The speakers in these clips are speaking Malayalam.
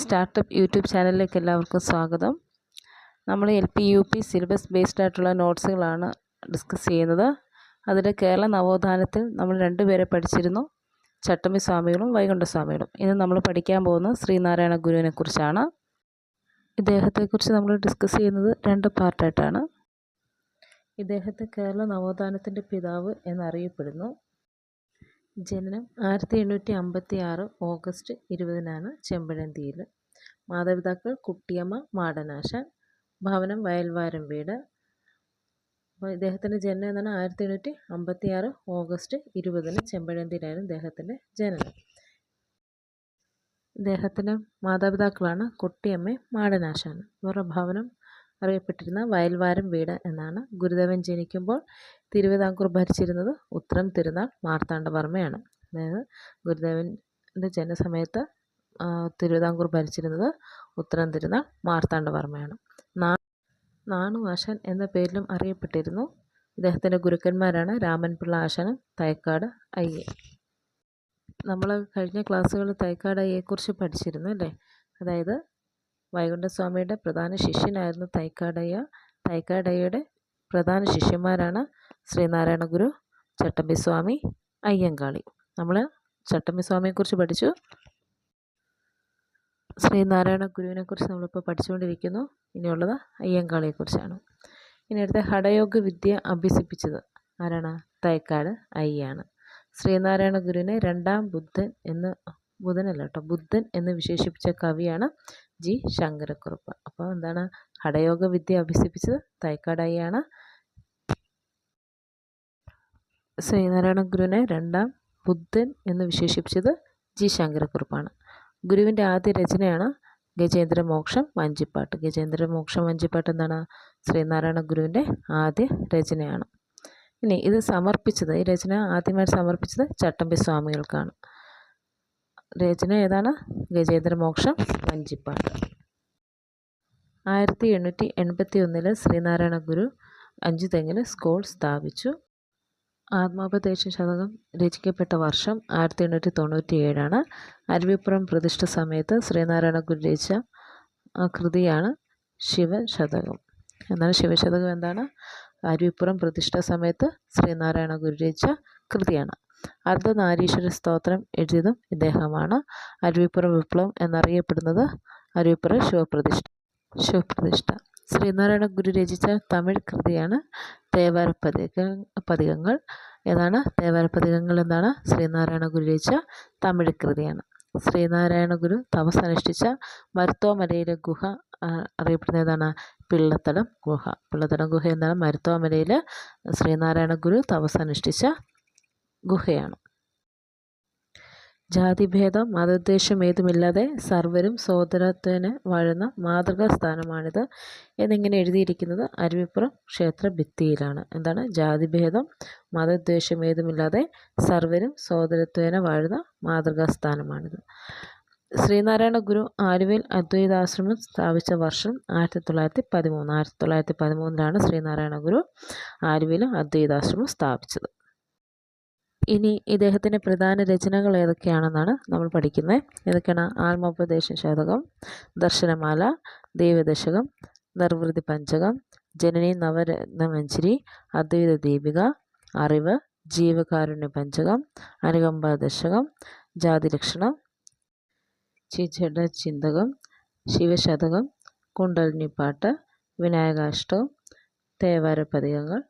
സ്റ്റാർട്ടപ്പ് യൂട്യൂബ് ചാനലിലേക്ക് എല്ലാവർക്കും സ്വാഗതം. നമ്മൾ L P U P syllabus based ആയിട്ടുള്ള നോട്ട്സുകളാണ് ഡിസ്കസ് ചെയ്യുന്നത്. അതിൽ കേരള നവോത്ഥാനത്തിൽ നമ്മൾ രണ്ടുപേരെ പഠിച്ചിരുന്നു. ചട്ടമ്പി സ്വാമികളും വൈകുണ്ഠസ്വാമികളും ഇന്ന് നമ്മൾ പഠിക്കാൻ പോകുന്നത് ശ്രീനാരായണ ഗുരുവിനെ കുറിച്ചാണ്. ഇദ്ദേഹത്തെക്കുറിച്ച് നമ്മൾ ഡിസ്കസ് ചെയ്യുന്നത് രണ്ട് പാർട്ടായിട്ടാണ് ഇദ്ദേഹത്തെ കേരള നവോത്ഥാനത്തിന്റെ പിതാവ് എന്നറിയപ്പെടുന്നു. ജനനം ആയിരത്തി എണ്ണൂറ്റി അമ്പത്തി ആറ് ഓഗസ്റ്റ് ഇരുപതിനാണ് ചെമ്പഴന്തിയിൽ മാതാപിതാക്കൾ കുട്ടിയമ്മ മാടനാശാൻ ഭവനം വയൽവാരം വീട്. അപ്പോൾ ഇദ്ദേഹത്തിന്റെ ജനനം എന്നാണ് ആയിരത്തി എണ്ണൂറ്റി അമ്പത്തി ആറ് ഓഗസ്റ്റ് ഇരുപതിന് ചെമ്പഴന്തിയിലായിരുന്നു ഇദ്ദേഹത്തിന്റെ ജനനം. ഇദ്ദേഹത്തിന്റെ മാതാപിതാക്കളാണ് കുട്ടിയമ്മ മാടനാശാൻ ഇവരുടെ ഭവനം അറിയപ്പെട്ടിരുന്ന വയൽവാരം വീട് എന്നാണ് ഗുരുദേവൻ ജനിക്കുമ്പോൾ തിരുവിതാംകൂർ ഭരിച്ചിരുന്നത് ഉത്രം തിരുനാൾ മാർത്താണ്ഡവർമ്മയാണ്. അതായത് ഗുരുദേവന്റെ ജനസമയത്ത് തിരുവിതാംകൂർ ഭരിച്ചിരുന്നത് ഉത്രം തിരുനാൾ മാർത്താണ്ഡവർമ്മയാണ്. നാ നാണുവാശൻ എന്ന പേരിലും അറിയപ്പെട്ടിരുന്നു. ഇദ്ദേഹത്തിന്റെ ഗുരുക്കന്മാരാണ് രാമൻപിള്ള ആശാനും തൈക്കാട് അയ്യ നമ്മൾ കഴിഞ്ഞ ക്ലാസ്സുകളിൽ തൈക്കാട് അയ്യയെക്കുറിച്ച് പഠിച്ചിരുന്നു അല്ലേ? അതായത് വൈകുണ്ഠസ്വാമിയുടെ പ്രധാന ശിഷ്യനായിരുന്നു തൈക്കാടയ്യ. തൈക്കാടയ്യയുടെ പ്രധാന ശിഷ്യന്മാരാണ് ശ്രീനാരായണ ഗുരു ചട്ടമ്പി സ്വാമി അയ്യങ്കാളി. നമ്മൾ ചട്ടമ്പി സ്വാമിയെക്കുറിച്ച് പഠിച്ചു. ശ്രീനാരായണ ഗുരുവിനെക്കുറിച്ച് നമ്മളിപ്പോൾ പഠിച്ചുകൊണ്ടിരിക്കുന്നു. ഇനിയുള്ളത് അയ്യങ്കാളിയെക്കുറിച്ചാണ്. ഇനി അടുത്ത ഹഠയോഗ വിദ്യ അഭ്യസിപ്പിച്ചത് ആരാണ്? തൈക്കാട് അയ്യാണ്. ശ്രീനാരായണ ഗുരുവിനെ രണ്ടാം ബുദ്ധൻ എന്ന് ബുധനല്ല കേട്ടോ ബുദ്ധൻ എന്ന് വിശേഷിപ്പിച്ച കവിയാണ് ജി ശങ്കരക്കുറുപ്പ്. അപ്പോൾ എന്താണ് ഹടയോഗ വിദ്യ അഭ്യസിപ്പിച്ചത് തൈക്കാടായിയാണ്. ശ്രീനാരായണ ഗുരുവിനെ രണ്ടാം ബുദ്ധൻ എന്ന് വിശേഷിപ്പിച്ചത് ജി ശങ്കരക്കുറുപ്പാണ്. ഗുരുവിന്റെ ആദ്യ രചനയാണ് ഗജേന്ദ്രമോക്ഷം വഞ്ചിപ്പാട്ട്. ഗജേന്ദ്രമോക്ഷം വഞ്ചിപ്പാട്ട് എന്താണ്? ശ്രീനാരായണ ഗുരുവിന്റെ ആദ്യ രചനയാണ്. ഇനി ഇത് സമർപ്പിച്ചത് ഈ രചന ആദ്യമായിട്ട് സമർപ്പിച്ചത് ചട്ടമ്പി സ്വാമികൾക്കാണ്. രചന ഏതാണ്? ഗജേന്ദ്രമോക്ഷം വഞ്ചിപ്പാട്ട് ആയിരത്തി എണ്ണൂറ്റി എൺപത്തി ഒന്നിൽ ശ്രീനാരായണ ഗുരു അഞ്ചുതെങ്ങിൽ സ്കൂൾ സ്ഥാപിച്ചു. ആത്മോപദേശ ശതകം രചിക്കപ്പെട്ട വർഷം ആയിരത്തി എണ്ണൂറ്റി തൊണ്ണൂറ്റി ഏഴാണ് അരുവിപ്പുറം പ്രതിഷ്ഠ സമയത്ത് ശ്രീനാരായണ ഗുരു രചിച്ച കൃതിയാണ് ശിവശതകം എന്നാൽ ശിവശതകം എന്താണ്? അരുവിപ്പുറം പ്രതിഷ്ഠ സമയത്ത് ശ്രീനാരായണ ഗുരു രചിച്ച കൃതിയാണ്. അർദ്ധനാരീശ്വര സ്തോത്രം എഴുതിയതും ഇദ്ദേഹമാണ്. അരുവിപ്പുറം വിപ്ലവം എന്നറിയപ്പെടുന്നത് അരുവിപ്പുറ ശിവപ്രതിഷ്ഠ. ശിവപ്രതിഷ്ഠ. ശ്രീനാരായണ ഗുരു രചിച്ച തമിഴ് കൃതിയാണ് തേവാരപ്പതിക പതിക പതികങ്ങൾ. ഏതാണ്? തേവാരപ്പതികങ്ങൾ എന്നാണ് ശ്രീനാരായണ ഗുരു രചിച്ച തമിഴ് കൃതിയാണ്. ശ്രീനാരായണ ഗുരു തപസ്സനുഷ്ഠിച്ച മരുത്തോമലയിലെ ഗുഹ അറിയപ്പെടുന്ന ഏതാണ്? പിള്ളത്തടം ഗുഹ. പിള്ളത്തടം ഗുഹ എന്നാണ് മരുത്തോമലയിൽ ശ്രീനാരായണ ഗുരു തപസ്സനുഷ്ഠിച്ച ഗുഹയാണ്. ജാതിഭേദം മതോദ്ദേശം ഏതുമില്ലാതെ സർവരും സോദരത്വന് വാഴുന്ന മാതൃകാ സ്ഥാനമാണിത് എന്നിങ്ങനെ എഴുതിയിരിക്കുന്നത് അരുവിപ്പുറം ക്ഷേത്ര ഭിത്തിയിലാണ് എന്താണ്? ജാതിഭേദം മതോദ്ദേശം ഏതുമില്ലാതെ സർവരും സോദരത്വന് വാഴുന്ന മാതൃകാ സ്ഥാനമാണിത് ശ്രീനാരായണ ഗുരു ആലുവയിൽ അദ്വൈതാശ്രമം സ്ഥാപിച്ച വർഷം ആയിരത്തി തൊള്ളായിരത്തി പതിമൂന്ന് ആയിരത്തി തൊള്ളായിരത്തി പതിമൂന്നിലാണ് ശ്രീനാരായണ ഗുരു ആലുവയിൽ അദ്വൈതാശ്രമം സ്ഥാപിച്ചത്. ഇനി ഇദ്ദേഹത്തിന്റെ പ്രധാന രചനകൾ ഏതൊക്കെയാണെന്നാണ് നമ്മൾ പഠിക്കുന്നത്. ഏതൊക്കെയാണ്? ആത്മോപദേശ ശതകം ദർശനമാല ദൈവദശകം നിർവൃതി പഞ്ചകം ജനനി നവരത്നമഞ്ജരി അദ്വൈത ദീപിക അറിവ് ജീവകാരുണ്യ പഞ്ചകം അനുകമ്പ ദശകം ജാതിലക്ഷണം ചിചട ചിന്തകം ശിവശതകം കുണ്ടലിനിപ്പാട്ട് വിനായകാഷ്ടം തേവാര പതികങ്ങൾ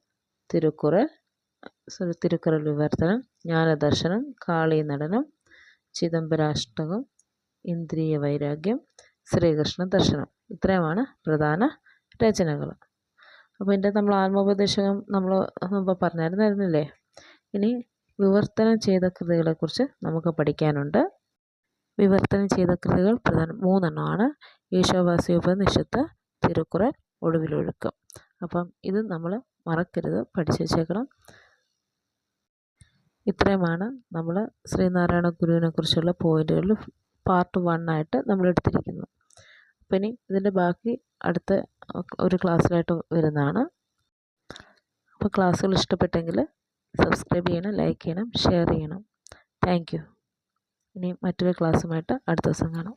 തിരുക്കുറൽ തിരുക്കുറൽ വിവർത്തനം ജ്ഞാനദർശനം കാളി നടനം ചിദംബരാഷ്ടകം ഇന്ദ്രിയ വൈരാഗ്യം ശ്രീകൃഷ്ണ ദർശനം ഇത്രയുമാണ് പ്രധാന രചനകൾ. അപ്പോൾ ഇതിന്റെ നമ്മൾ ആത്മോപദേശകം നമ്മൾ മുമ്പ് പറഞ്ഞായിരുന്നായിരുന്നില്ലേ? ഇനി വിവർത്തനം ചെയ്ത കൃതികളെക്കുറിച്ച് നമുക്ക് പഠിക്കാനുണ്ട്. വിവർത്തനം ചെയ്ത കൃതികൾ പ്രധാന മൂന്നെണ്ണമാണ്. ഈശോവാസ്യോപനിഷത്ത് തിരുക്കുറൽ ഒടുവിലൊഴുക്കം. അപ്പം ഇത് നമ്മൾ മറക്കരുത് പഠിച്ചു വച്ചേക്കണം. ഇത്രയുമാണ് നമ്മൾ ശ്രീനാരായണ ഗുരുവിനെ കുറിച്ചുള്ള പോയിന്റുകൾ പാർട്ട് വൺ ആയിട്ട് നമ്മൾ എടുത്തിരിക്കുന്നത്. അപ്പം ഇനി ഇതിന്റെ ബാക്കി അടുത്ത ഒരു ക്ലാസ്സിലായിട്ട് വരുന്നതാണ്. അപ്പോൾ ക്ലാസ്സുകൾ ഇഷ്ടപ്പെട്ടെങ്കിൽ സബ്സ്ക്രൈബ് ചെയ്യണം ലൈക്ക് ചെയ്യണം ഷെയർ ചെയ്യണം. Thank you. ഇനി മറ്റൊരു ക്ലാസ്സുമായിട്ട് അടുത്ത ദിവസം കാണാം.